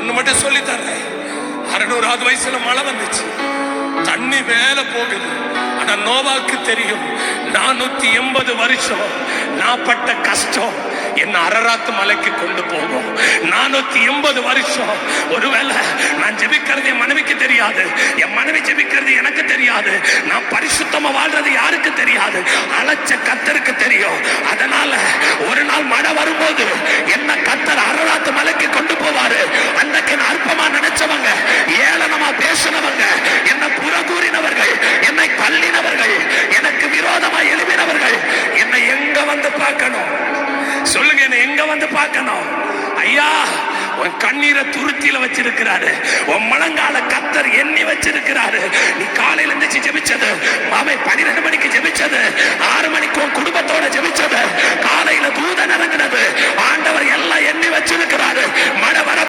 ஒண்ணு மட்டும் சொல்லி தர்றேன் அறுநூறாவது வயசுல மழை வந்துச்சு. தண்ணி மேல போகுது. ஆனா நோவாக்கு தெரியும். நானூத்தி எண்பது வருஷம் நான் பட்ட கஷ்டம் என்ன அரராத்து மலைக்கு கொண்டு போகும். நானூத்தி எண்பது வருஷம். ஒருவேளை நான் ஜெபிக்கிறது என் மனைவிக்கு தெரியாது. என் மனைவி ஜெபிக்கிறது எனக்கு தெரியாது. நான் பரிசுத்தமா வாழ்றது யாருக்கு தெரியாது? அழைச்ச கத்தருக்கு தெரியும். அதனால ஒரு நாள் மழை வரும்போது என்ன கத்தர் அரராத்து மலைக்கு கொண்டு போவாரு அன்னைக்கு நான் அற்பமா நினைச்சவங்க ஏளனமா பேசினவங்க என்ன புறகூறினவர்கள் என்னை தள்ளினவர்கள் எனக்கு விரோதமா எழுப்பினவர்கள் என்னை எங்க வந்து பார்க்கணும் சொல்லுங்க என்ன எங்க வந்து பார்க்கணும்? ஐயா உன் கண்ணீரை துருத்தியில வச்சிருக்கிறாரு. உன் முழங்கால கத்தர் எண்ணி வச்சிருக்கிறாரு. நீ காலையில இருந்துச்சு ஜெபிச்சது மாமை பன்னிரெண்டு மணிக்கு ஜெபிச்சது